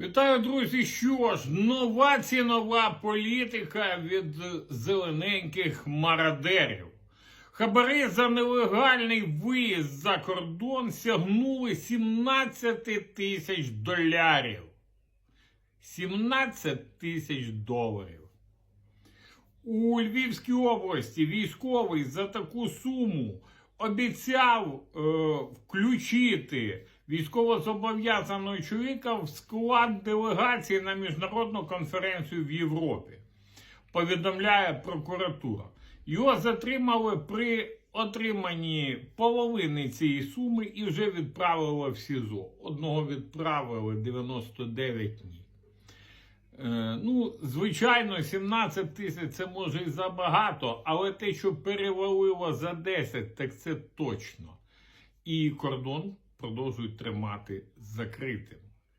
Вітаю, друзі! Що ж, нова цінова політика від зелененьких мародерів. Хабари за нелегальний виїзд за кордон сягнули 17 тисяч долярів. 17 тисяч доларів. У Львівській області військовий за таку суму обіцяв е, включити військовозобов'язаного чоловіка в склад делегації на міжнародну конференцію в Європі. Повідомляє прокуратура. Його затримали при отриманні половини цієї суми і вже відправили в СІЗО. Одного відправили 99 днів. Е, ну, звичайно, 17 тисяч це може і забагато, але те, що перевалило за 10, так це точно. І кордон продовжують тримати закритим,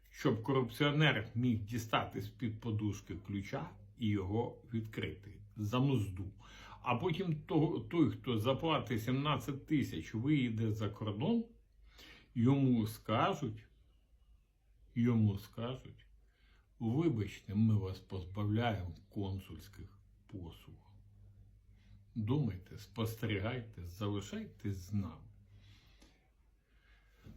щоб корупціонер міг дістати з-під подушки ключа і його відкрити за мзду. А потім той, хто заплатить 17 тисяч, виїде за кордон, йому скажуть, йому скажуть. Вибачте, ми вас позбавляємо консульських послуг. Думайте, спостерігайте, залишайтесь з нами.